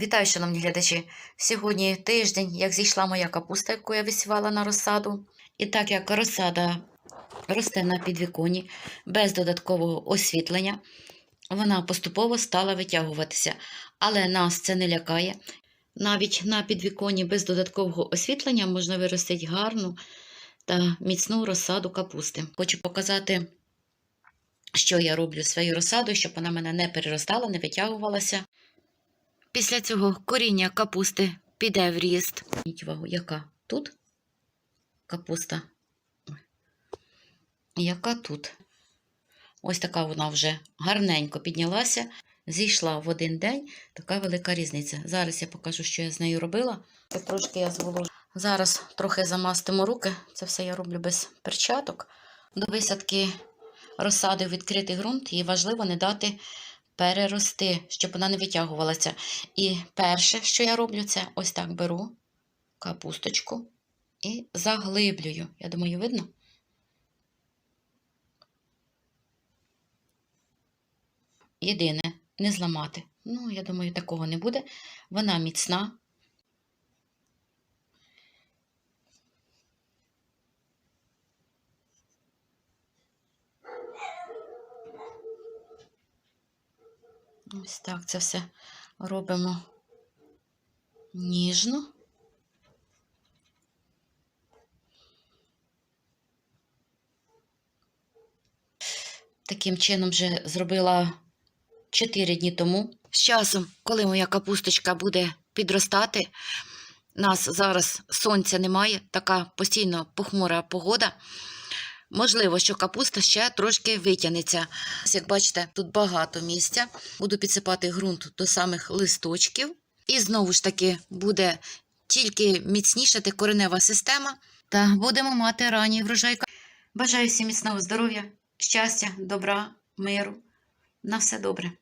Вітаю, шановні глядачі! Сьогодні тиждень, як зійшла моя капуста, яку я висівала на розсаду. І так як розсада росте на підвіконі без додаткового освітлення, вона поступово стала витягуватися. Але нас це не лякає. Навіть на підвіконі без додаткового освітлення можна виростити гарну та міцну розсаду капусти. Хочу показати, що я роблю своєю розсадою, щоб вона мене не переростала, не витягувалася. Після цього коріння капусти піде в ріст. Увагу, яка тут капуста. Яка тут? Ось така вона вже гарненько піднялася, зійшла в один день. Така велика різниця. Зараз я покажу, що я з нею робила. Трошки я зволожу. Зараз трохи замастимо руки. Це все я роблю без перчаток. До висадки розсади відкритий ґрунт, їй важливо не дати перерости, щоб вона не витягувалася. І перше, що я роблю, це ось так беру капусточку і заглиблюю. Я думаю, видно? Єдине, не зламати. Ну, я думаю, такого не буде. Вона міцна. Ось так це все робимо ніжно. Таким чином вже зробила 4 дні тому. З часом, коли моя капусточка буде підростати, нас зараз сонця немає, така постійно похмура погода. Можливо, що капуста ще трошки витягнеться. Як бачите, тут багато місця. Буду підсипати ґрунт до самих листочків. І знову ж таки буде тільки міцнішати коренева система. Та будемо мати ранній врожай. Бажаю всім міцного здоров'я, щастя, добра, миру. На все добре.